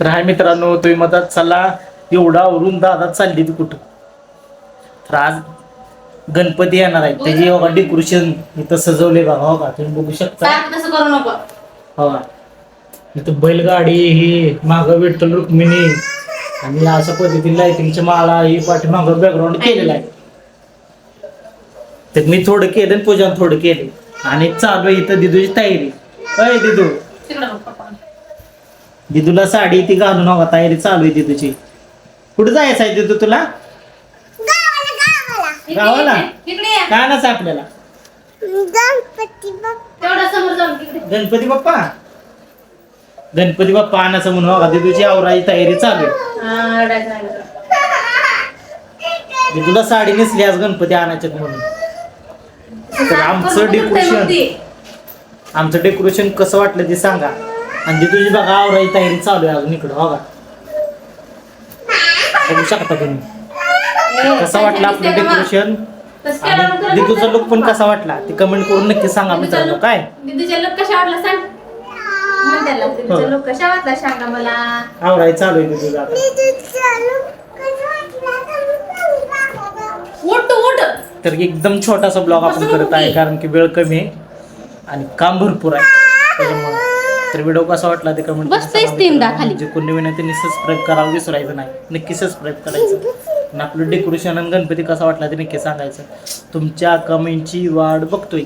तर हाय मित्रांनो तुम्ही मधात चला. एवढा आवरून दादा चालली ती कुठं? तर आज गणपती येणार आहे. त्याची बघा डेकोरेशन इथं सजवले बघा हो का? तुम्ही बघू शकता. सारखं तसं करू नको. हो. का इथं बैलगाडी ही माग विठ्ठल रुक्मिणी आणि अशा पद्धतीने लाइटिंगच्या माळा ही पाठीमाग बॅकग्राऊंड केलेलं आहे. तर मी थोडं केलं आणि पूजन थोडं केले. आणि चालू आहे इथं दिदूची तयारी. अय दिदू. दिदूला साडी ती घालून हवा तयारी चालू आहे दिदूची कुठे जायचं आहे दिदू तुला? गावाला? ये, इकडे ये. काय नाच आपल्याला? गणपती बाप्पा. गणपती बाप्पा? आणायचं म्हणून बघा दिदूची आवराची तयारी चालू आहे. दिदूला साडी नेसली आज गणपती आणायचे म्हणून. तर आमचं डेकोरेशन. आमचं डेकोरेशन कसं वाटलं ते सांगा. आणि दिदूची बघा आवराची तयारी चालू आहे अजून इकडं बघा बघू शकता तुम्ही. कसं वाटलं आपलं? डेकोरेशन आणि दिदूचा लुक पण कसा वाटला? ते कमेंट करून नक्की सांगा मित्रांनो काय? दिदूचा कशा वाटला सांग? म्हण त्याला दिदूचा हो. वाटला सांगा मला? आवराय चालू आहे दिदूचा आता. उठ उठ. तर एकदम छोटासा ब्लॉग आपण करत आहे कारण की वेळ कमी आहे आणि काम भरपूर आहे. त्याच्यामुळे तर व्हिडिओ कसा वाटला ते कमेंट बसतेच तीनदा खाली. जे कोणी आहे त्यांनी सबस्क्राईब करावं विसरायचं नाही. नक्की सबस्क्राईब करायचं. आणि आपलं डेकोरेशन आणि गणपती कसा वाटला ते नक्की सांगायचं. तुमच्या कमेंटची वाट बघतोय.